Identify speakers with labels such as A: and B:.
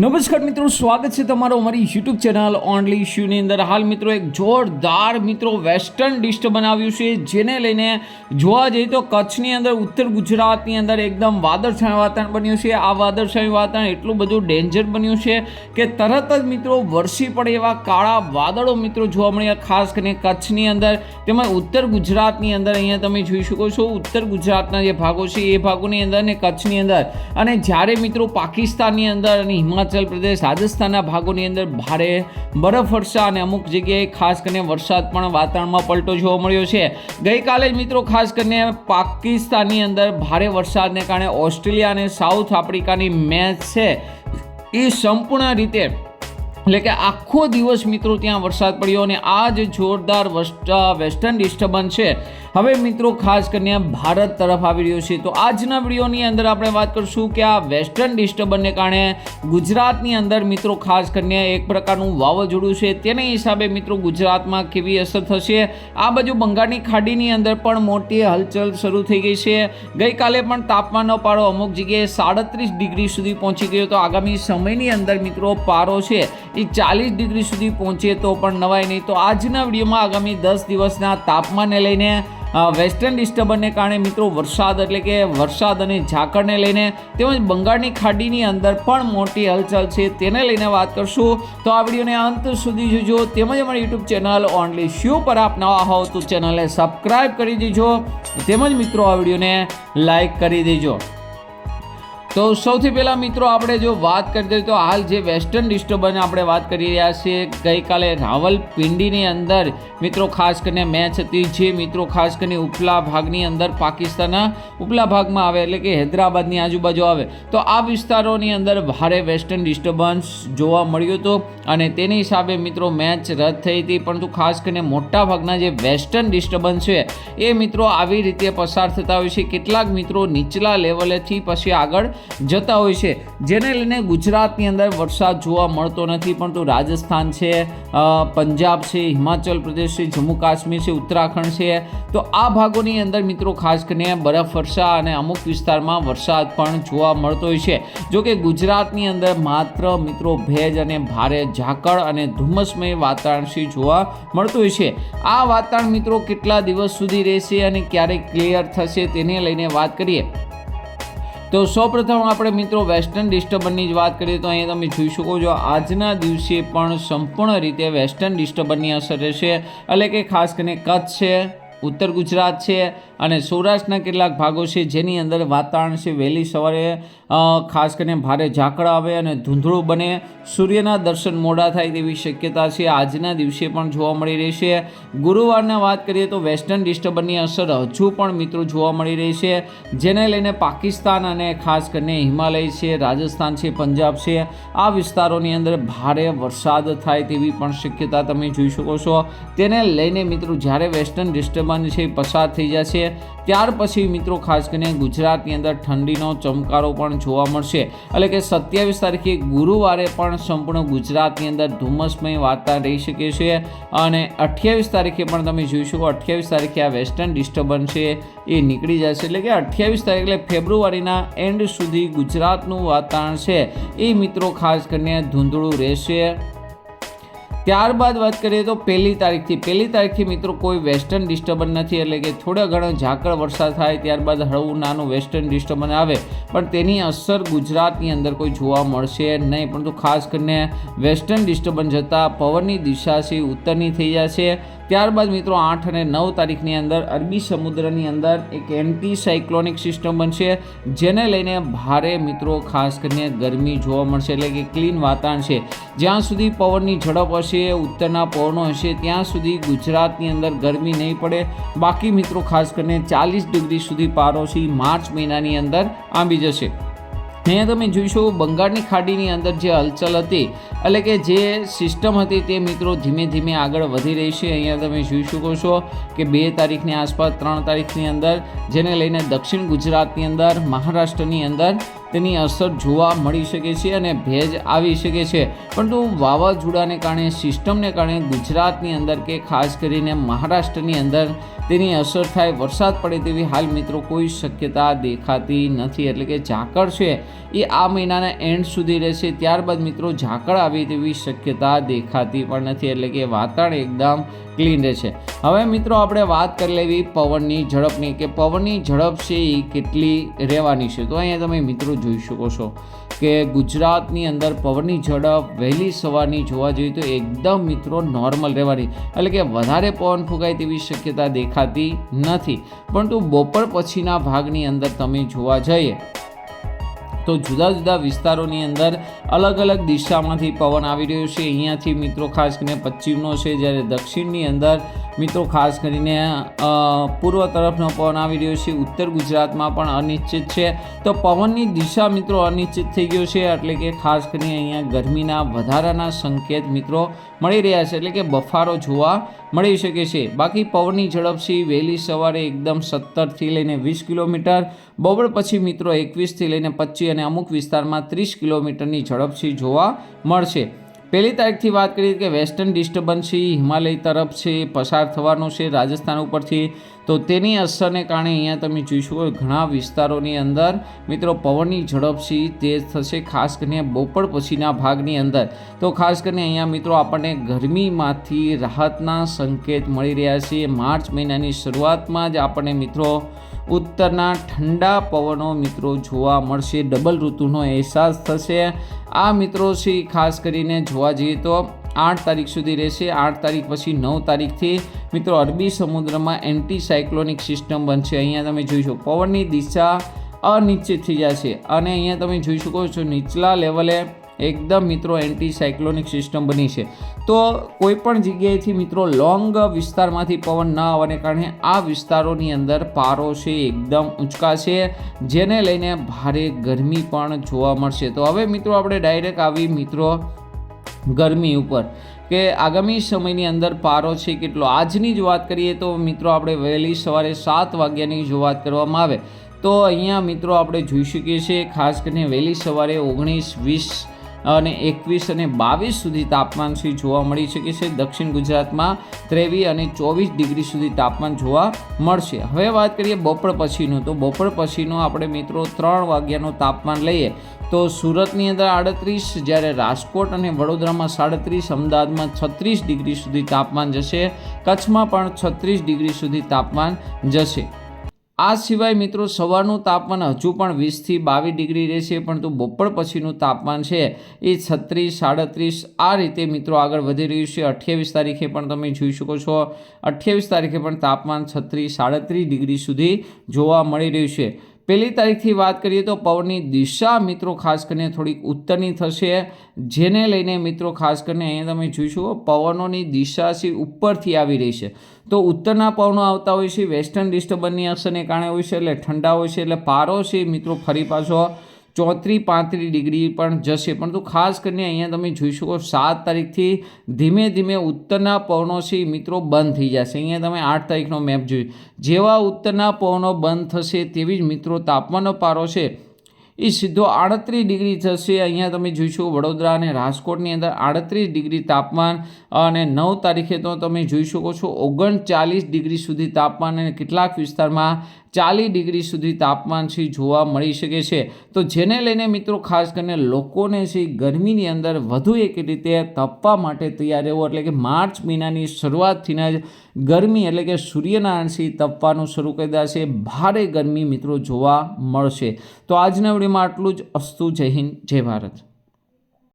A: નમસ્કાર મિત્રો, સ્વાગત છે તમારો અમારી યુટ્યુબ ચેનલ ઓનલી શ્યુની અંદર. હાલ મિત્રો, એક જોરદાર મિત્રો વેસ્ટર્ન ડિસ્ટ બનાવ્યું છે, જેને લઈને જોવા જઈએ તો કચ્છની અંદર, ઉત્તર ગુજરાતની અંદર એકદમ વાદળછાયું વાતાવરણ બન્યું છે. આ વાદળછાયું વાતાવરણ એટલું બધું ડેન્જર બન્યું છે કે તરત જ મિત્રો વરસી પડે એવા કાળા વાદળો મિત્રો જોવા મળ્યા, ખાસ કરીને કચ્છની અંદર. તેમજ ઉત્તર ગુજરાતની અંદર અહીંયા તમે જોઈ શકો છો, ઉત્તર ગુજરાતના જે ભાગો છે એ ભાગોની અંદર ને કચ્છની અંદર. અને જ્યારે મિત્રો પાકિસ્તાનની અંદર અને હિમાચલ પ્રદેશ, રાજસ્થાનના ભાગોની અંદર ભારે બરફવર્ષા અને અમુક જગ્યાએ ખાસ કરીને વરસાદ પણ વાતાવરણમાં પલટો જોવા મળ્યો છે. ગઈકાલે જ મિત્રો ખાસ કરીને પાકિસ્તાનની અંદર ભારે વરસાદને કારણે ઓસ્ટ્રેલિયા અને સાઉથ આફ્રિકાની મેચ છે. એ સંપૂર્ણ રીતે એટલે કે આખો દિવસ મિત્રો ત્યાં વરસાદ પડ્યો અને આ જે જોરદાર વસ્ટ- વેસ્ટર્ન ડિસ્ટર્બન્સ છે. હવે મિત્રો ખાસ કરીને ભારત તરફ આવી રહ્યો છે. તો આજના વિડીયોની અંદર આપણે વાત કરશું કે આ વેસ્ટર્ન ડિસ્ટર્બન્સને કારણે ગુજરાતની અંદર મિત્રો ખાસ કરીને એક પ્રકારનું વાવાઝોડું છે. તેને હિસાબે મિત્રો ગુજરાતમાં કેવી અસર થશે? આ બાજુ બંગાળની ખાડીની અંદર પણ મોટી હલચલ શરૂ થઈ ગઈ છે. ગઈકાલે પણ તાપમાનનો પારો અમુક જગ્યાએ સાડત્રીસ ડિગ્રી સુધી પહોંચી ગયો. તો આગામી સમયની અંદર મિત્રો પારો છે. એ ચાલીસ ડિગ્રી સુધી પહોંચે તો પણ નવાય નહીં. તો આજના વિડીયોમાં આગામી દસ દિવસના તાપમાનને લઈને વેસ્ટર્ન ડિસ્ટર્બન્સને કારણે મિત્રો વરસાદ એટલે કે વરસાદ અને ઝાકળને લઈને તેમજ બંગાળની ખાડીની અંદર પણ મોટી હલચલ છે તેને લઈને વાત કરશું. તો આ વિડીયોને અંત સુધી જોજો. તેમજ અમારી યુટ્યુબ ચેનલ ઓનલી શ્યુ પર આપ નવા હોવ તો ચેનલને સબસ્ક્રાઈબ કરી દેજો. તેમજ મિત્રો આ વિડીયોને લાઈક કરી દેજો. તો સૌથી પહેલાં મિત્રો આપણે જો વાત કરી દઈએ તો હાલ જે વેસ્ટર્ન ડિસ્ટર્બન્સ આપણે વાત કરી રહ્યા છીએ, ગઈકાલે રાવલપિંડીની અંદર મિત્રો ખાસ કરીને મેચ હતી જે મિત્રો ખાસ કરીને ઉપલા ભાગની અંદર પાકિસ્તાનના ઉપલા ભાગમાં આવે એટલે કે હૈદરાબાદની આજુબાજુ આવે. તો આ વિસ્તારોની અંદર ભારે વેસ્ટર્ન ડિસ્ટર્બન્સ જોવા મળ્યું હતું અને તેની હિસાબે મિત્રો મેચ રદ થઈ હતી. પરંતુ ખાસ કરીને મોટા ભાગના જે વેસ્ટર્ન ડિસ્ટર્બન્સ છે, એ મિત્રો આવી રીતે પસાર થતા હોય છે. કેટલાક મિત્રો નીચલા લેવલેથી પછી આગળ જતા હોય છે. જેને લઈને ગુજરાતની અંદર વરસાદ જોવા મળતો નથી, પરંતુ રાજસ્થાન છે પંજાબ છે, હિમાચલ પ્રદેશ છે, જમ્મુ કાશ્મીર છે, ઉત્તરાખંડ છે. તો આ ભાગોની અંદર મિત્રો ખાસ કરીને બરફ, વર્ષા અને અમુક વિસ્તારમાં વરસાદ પણ જોવા મળતો હોય છે. જોકે ગુજરાતની અંદર માત્ર મિત્રો ભેજ અને ભારે ઝાકળ અને ધુમ્મસમય વાતાવરણ છે જોવા મળતું હોય છે. આ વાતાવરણ મિત્રો કેટલા દિવસ સુધી રહેશે અને ક્યારે ક્લિયર થશે તેને લઈને વાત કરીએ. તો સૌપ્રથમ આપણે મિત્રો વેસ્ટર્ન ડિસ્ટર્બન્સની જ વાત કરીએ તો અહીંયા તમે જોઈ શકો છો આજના દિવસે પણ સંપૂર્ણ રીતે વેસ્ટર્ન ડિસ્ટર્બન્સની અસર રહેશે. એટલે કે ખાસ કરીને કચ્છ છે, ઉત્તર ગુજરાત છે અને સૌરાષ્ટ્રના કેટલાક ભાગો છે જેની અંદર વાતાવરણ છે, વહેલી સવારે ખાસ કરીને ભારે ઝાકળ આવે અને ધૂંધળું બને. સૂર્યના દર્શન મોડા થાય તેવી શક્યતા છે. આજના દિવસે પણ જોવા મળી રહી છે. ગુરુવારના વાત કરીએ તો વેસ્ટર્ન ડિસ્ટર્બન્સની અસર હજુ પણ મિત્રો જોવા મળી રહી છે. જેને લઈને પાકિસ્તાન અને ખાસ કરીને હિમાલય છે, રાજસ્થાન છે, પંજાબ છે, આ વિસ્તારોની અંદર ભારે વરસાદ થાય તેવી પણ શક્યતા તમે જોઈ શકો છો. તેને લઈને મિત્રો જ્યારે વેસ્ટર્ન ડિસ્ટર્બન્સ છે, પસાર થઈ જશે ત્યાર પછી મિત્રો ખાસ કરીને ગુજરાતની અંદર ઠંડીનો ચમકારો પણ જોવા મળશે. એટલે કે સત્યાવીસ તારીખે ગુરુવારે પણ સંપૂર્ણ ગુજરાતની અંદર ધુમ્મસમય વાતાવરણ રહી શકે છે અને અઠ્યાવીસ તારીખે પણ તમે જોઈ શકો અઠ્યાવીસ તારીખે આ વેસ્ટર્ન ડિસ્ટર્બન્સ છે એ નીકળી જશે. એટલે કે અઠ્યાવીસ તારીખ એટલે ફેબ્રુઆરીના એન્ડ સુધી ગુજરાતનું વાતાવરણ છે. એ મિત્રો ખાસ કરીને ધૂંધળું રહેશે. ત્યારબાદ વાત કરીએ તો પહેલી તારીખથી. પહેલી તારીખથી મિત્રો કોઈ વેસ્ટર્ન ડિસ્ટર્બન્સ નથી, એટલે કે થોડા ઘણા ઝાકળ વરસાદ થાય ત્યારબાદ હળવું નાનું વેસ્ટર્ન ડિસ્ટર્બન્સ આવે. પણ તેની અસર ગુજરાતની અંદર કોઈ જોવા મળશે નહીં. પરંતુ ખાસ કરીને વેસ્ટર્ન ડિસ્ટર્બન્સ જતાં પવનની દિશા છે, ઉત્તરની થઈ જશે. ત્યારબાદ મિત્રો આઠ અને નવ તારીખની અંદર અરબી સમુદ્રની અંદર એક એન્ટી સાયક્લોનિક સિસ્ટમ બનશે, જેને લઈને ભારે મિત્રો ખાસ કરીને ગરમી જોવા મળશે એટલે કે ક્લીન વાતાવરણ છે. જ્યાં સુધી પવનની ઝડપ હશે, ઉત્તરના પવનો હશે, ત્યાં સુધી ગુજરાતની અંદર ગરમી નહીં પડે. બાકી મિત્રો ખાસ કરીને ચાલીસ ડિગ્રી સુધી પારો છે માર્ચ મહિનાની અંદર આંબી જશે. અહીંયા તમે જોઈશો બંગાળની ખાડીની અંદર જે હલચલ હતી, એટલે કે જે સિસ્ટમ હતી તે મિત્રો ધીમે ધીમે આગળ વધી રહી છે. અહીંયા તમે જોઈ શકો છો કે બે તારીખની આસપાસ, ત્રણ તારીખની અંદર, જેને લઈને દક્ષિણ ગુજરાતની અંદર, મહારાષ્ટ્રની અંદર તેની અસર જોવા મળી શકે છે અને ભેજ આવી શકે છે. પરંતુ વાવાઝોડાને કારણે સિસ્ટમને કારણે ગુજરાતની અંદર કે ખાસ કરીને મહારાષ્ટ્રની અંદર તેની અસર થાય, વરસાદ પડે તેવી હાલ મિત્રો કોઈ શક્યતા દેખાતી નથી. એટલે કે ઝાકળ છે એ આ મહિનાના એન્ડ સુધી રહેશે. ત્યારબાદ મિત્રો ઝાકળ આવે તેવી શક્યતા દેખાતી પણ નથી. એટલે કે વાતાવરણ એકદમ ક્લીન રહેશે હવે મિત્રો આપણે વાત કરી લેવી પવનની ઝડપની કે પવનની ઝડપ છે એ કેટલી રહેવાની છે. તો અહીંયા તમે મિત્રો જોઈ શકો છો કે ગુજરાતની અંદર પવનની ઝડપ વહેલી સવારની જોવા જોઈએ તો એકદમ મિત્રો નોર્મલ રહેવાની. એટલે કે વધારે પવન ફૂંકાય તેવી શક્યતા દેખાતી નથી. પરંતુ બપોર પછીના ભાગની અંદર તમે જોવા જઈએ તો જુદા જુદા વિસ્તારોની અંદર અલગ અલગ દિશામાંથી પવન આવી રહ્યો છે. અહીંયાથી મિત્રો ખાસ કરીને પશ્ચિમનો છે, જ્યારે દક્ષિણની અંદર મિત્રો, ખાસ કરીને પૂર્વ તરફનો પવન આવી રહ્યો છે, ઉત્તર ગુજરાતમાં પણ અનિશ્ચિત છે. તો પવનની દિશા મિત્રો અનિશ્ચિત થઈ ગયો છે, એટલે કે ખાસ કરીને અહીંયા ગરમીના વધારાના સંકેત મિત્રો મળી રહ્યા છે, એટલે કે બફારો જોવા મળી શકે છે. બાકી પવનની ઝડપથી વહેલી સવારે એકદમ સત્તરથી લઈને વીસ કિલોમીટર, બપોર પછી મિત્રો એકવીસથી લઈને પચીસ અને અમુક વિસ્તારમાં ત્રીસ કિલોમીટરની ઝડપથી જોવા મળશે. પહેલી તારીખથી વાત કરીએ કે વેસ્ટર્ન ડિસ્ટર્બન્સ હિમાલય તરફ છે, પસાર થવાનો છે રાજસ્થાન ઉપરથી. તો તેની અસરને કારણે અહીંયા તમે જોઈ શકો ઘણા વિસ્તારોની અંદર. મિત્રો, પવનની ઝડપ છે તેજ થશે ખાસ કરીને બપોર પછીના ભાગની અંદર. તો ખાસ કરીને અહીંયા મિત્રો આપણને ગરમીમાંથી રાહતના સંકેત મળી રહ્યા છે. માર્ચ મહિનાની શરૂઆતમાં જ આપણને મિત્રો ઉત્તરના ઠંડા પવનો મિત્રો જોવા મળશે. ડબલ ઋતુનો અહેસાસ થશે. આ મિત્રો છે, ખાસ કરીને જોવા જઈએ તો આઠ તારીખ સુધી રહેશે. આઠ તારીખ પછી નવ તારીખથી મિત્રો અરબી સમુદ્રમાં એન્ટી સાયક્લોનિક સિસ્ટમ બનશે. અહીંયા તમે જોઈ શકો પવનની દિશા અનિશ્ચિત થઈ જશે. અને અહીંયા તમે જોઈ શકો છો, નીચલા લેવલે એકદમ મિત્રો એન્ટી સાયક્લોનિક સિસ્ટમ બની છે. તો કોઈ પણ જગ્યાએથી મિત્રો લોંગ વિસ્તારમાંથી પવન ન આવવાને કારણે આ વિસ્તારોની અંદર પારો છે એકદમ ઊંચકા છે, જેને લઈને ભારે ગરમી પણ જોવા મળશે. તો હવે મિત્રો આપણે ડાયરેક્ટ આવી મિત્રો ગરમી ઉપર કે આગામી સમયની અંદર પારો છે કેટલો. આજની જ વાત કરીએ તો મિત્રો આપણે વહેલી સવારે સાત વાગ્યાની જો વાત કરવામાં આવે. તો અહીંયા મિત્રો આપણે જોઈ શકીએ છીએ ખાસ કરીને વહેલી સવારે ઓગણીસ વીસ અને એકવીસ અને બાવીસ સુધી તાપમાન સુધી જોવા મળી શકે છે. દક્ષિણ ગુજરાતમાં ત્રેવીસ અને ચોવીસ ડિગ્રી સુધી તાપમાન જોવા મળશે. હવે વાત કરીએ બપોર પછીનું. તો બપોર પછીનું આપણે મિત્રો ત્રણ વાગ્યાનું તાપમાન લઈએ. તો સુરતની અંદર આડત્રીસ, જ્યારે રાજકોટ અને વડોદરામાં સાડત્રીસ, અમદાવાદમાં છત્રીસ ડિગ્રી સુધી તાપમાન જશે. કચ્છમાં પણ છત્રીસ ડિગ્રી સુધી તાપમાન જશે. આ સિવાય મિત્રો સવારનું તાપમાન હજુ પણ વીસથી બાવીસ ડિગ્રી રહેશે, પરંતુ બપોર પછીનું તાપમાન છે એ છત્રીસ, સાડત્રીસ, આ રીતે મિત્રો આગળ વધી રહ્યું છે. અઠ્યાવીસ તારીખે પણ તમે જોઈ શકો છો, અઠ્યાવીસ તારીખે પણ તાપમાન છત્રીસ, સાડત્રીસ ડિગ્રી સુધી જોવા મળી રહ્યું છે. પહેલી તારીખથી વાત કરીએ તો પવનની દિશા મિત્રો ખાસ કરીને થોડીક ઉત્તરની થશે, જેને લઈને મિત્રો ખાસ કરીને અહીંયા તમે જોઈશો પવનોની દિશા છે ઉપરથી આવી રહી છે. તો ઉત્તરના પવનો આવતા હોય છે, વેસ્ટર્ન ડિસ્ટર્બન્સની અસરને કારણે હોય છે, એટલે ઠંડા હોય છે, એટલે પારો છે મિત્રો ફરી પાછો. ચોત્રીસ પાંત્રીસ ડિગ્રી પણ જશે. પરંતુ ખાસ કરીને અહીંયા તમે જોઈ શકો સાત તારીખથી ધીમે ધીમે ઉત્તરના પવનો મિત્રો બંધ થઈ જશે. અહીંયા તમે આઠ તારીખનો મેપ જોઈ જેવા ઉત્તરના પવનો બંધ થશે તેવી જ મિત્રો તાપમાનનો પારો છે. એ સીધો આડત્રીસ ડિગ્રી થશે. અહીંયા તમે જોઈશો વડોદરા અને રાજકોટની અંદર આડત્રીસ ડિગ્રી તાપમાન અને નવ તારીખે તો તમે જોઈ શકો છો ઓગણચાલીસ ડિગ્રી સુધી તાપમાન અને કેટલાક વિસ્તારમાં ચાલીસ ડિગ્રી સુધી તાપમાન છે જોવા મળી શકે છે? તો જેને લઈને મિત્રો ખાસ કરીને લોકોને છે ગરમીની અંદર વધુ એક રીતે તપવા માટે તૈયાર રહેવું એટલે કે માર્ચ મહિનાની શરૂઆતથીને જ ગરમી એટલે કે સૂર્યનારાયણથી તપવાનું શરૂ કરી દેશે, ભારે ગરમી મિત્રો જોવા મળશે. તો આજના વિડીયોમાં આટલું જ. અસ્તુ જય હિન્દ, જય ભારત.